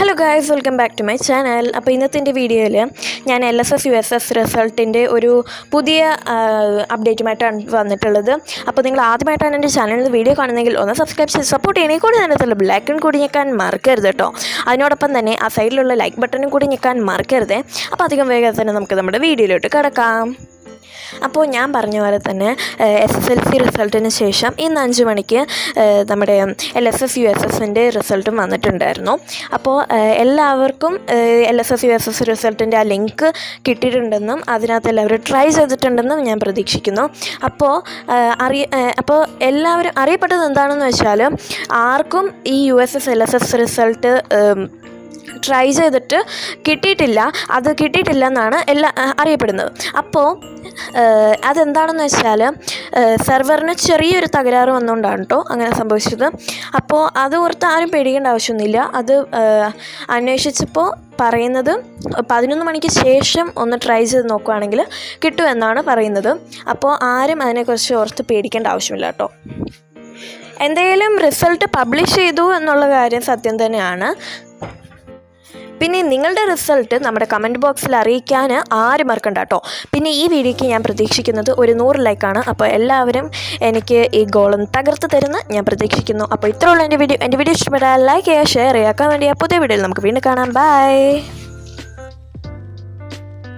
Hello guys welcome back to my channel അപ്പോൾ ഇന്നത്തെ എന്റെ വീഡിയോയിൽ ഞാൻ L S S U S S റിസൾട്ടിന്റെ ഒരു പുതിയ അപ്ഡേറ്റുമായിട്ടാണ് വന്നിട്ടുള്ളത്. അപ്പോൾ നിങ്ങൾ ആദ്യമായിട്ടാണ് എന്റെ ചാനലിൽ വീഡിയോ കാണുന്നതെങ്കിൽ ഒന്ന് സബ്സ്ക്രൈബ് ചെയ്ത് സപ്പോർട്ട് ചെയ്യണേ. കൂടി അതിനകത്തുള്ള ബ്ലാക്കും കൂടി ഞെക്കാൻ മറക്കരുത് കേട്ടോ. അതിനോടൊപ്പം തന്നെ ആ സൈഡിലുള്ള ലൈക്ക് ബട്ടണും കൂടി ഞെക്കാൻ മറക്കരുത്. അപ്പോൾ അധികം വേഗം തന്നെ നമുക്ക് നമ്മുടെ വീഡിയോയിലോട്ട് കിടക്കാം. അപ്പോൾ ഞാൻ പറഞ്ഞ പോലെ തന്നെ എസ് എസ് എൽ സി റിസൾട്ടിന് ശേഷം ഇന്ന് അഞ്ച് മണിക്ക് നമ്മുടെ L S S U S എസിന്റെ റിസൾട്ടും വന്നിട്ടുണ്ടായിരുന്നു. അപ്പോൾ എല്ലാവർക്കും L S S U S S റിസൾട്ടിന്റെ ആ ലിങ്ക് കിട്ടിയിട്ടുണ്ടെന്നും അതിനകത്ത് എല്ലാവരും ട്രൈ ചെയ്തിട്ടുണ്ടെന്നും ഞാൻ പ്രതീക്ഷിക്കുന്നു. അപ്പോൾ അറി അറിയ അപ്പോൾ എല്ലാവരും അറിയപ്പെട്ടത് എന്താണെന്ന് വെച്ചാൽ ആർക്കും ഈ U S S L S S result try ചെയ്തിട്ട് കിട്ടിയിട്ടില്ല. അത് കിട്ടിയിട്ടില്ല എന്നാണ് എല്ലാ അറിയപ്പെടുന്നത്. അപ്പോൾ അതെന്താണെന്ന് വെച്ചാൽ സെർവറിന് ചെറിയൊരു തകരാറ് വന്നുകൊണ്ടാണ് കേട്ടോ അങ്ങനെ സംഭവിച്ചത്. അപ്പോൾ അത് ഓർത്ത് ആരും പേടിക്കേണ്ട ആവശ്യമൊന്നുമില്ല. അത് അന്വേഷിച്ചപ്പോൾ പറയുന്നത് പതിനൊന്ന് മണിക്ക് ശേഷം ഒന്ന് ട്രൈ ചെയ്ത് നോക്കുകയാണെങ്കിൽ കിട്ടുമെന്നാണ് പറയുന്നത്. അപ്പോൾ ആരും അതിനെക്കുറിച്ച് ഓർത്ത് പേടിക്കേണ്ട ആവശ്യമില്ല കേട്ടോ എന്തായാലും റിസൾട്ട് പബ്ലിഷ് ചെയ്തു എന്നുള്ള കാര്യം സത്യം തന്നെയാണ്. പിന്നെ നിങ്ങളുടെ റിസൾട്ട് നമ്മുടെ കമന്റ് ബോക്സിൽ അറിയിക്കാൻ ആര് മറക്കണ്ട കേട്ടോ. പിന്നെ ഈ വീഡിയോയ്ക്ക് ഞാൻ പ്രതീക്ഷിക്കുന്നത് ഒരു നൂറ് ലൈക്കാണ് അപ്പോൾ എല്ലാവരും എനിക്ക് ഈ ഗോളം തകർത്ത് തരുന്ന ഞാൻ പ്രതീക്ഷിക്കുന്നു. അപ്പോൾ ഇത്രയുള്ള എന്റെ വീഡിയോ. എന്റെ വീഡിയോ ഇഷ്ടപ്പെട്ടാൽ ലൈക്ക് ചെയ്യുക ഷെയർ ചെയ്യുക വേണ്ടി പുതിയ വീഡിയോയിൽ നമുക്ക് വീണ്ടും കാണാം. ബൈ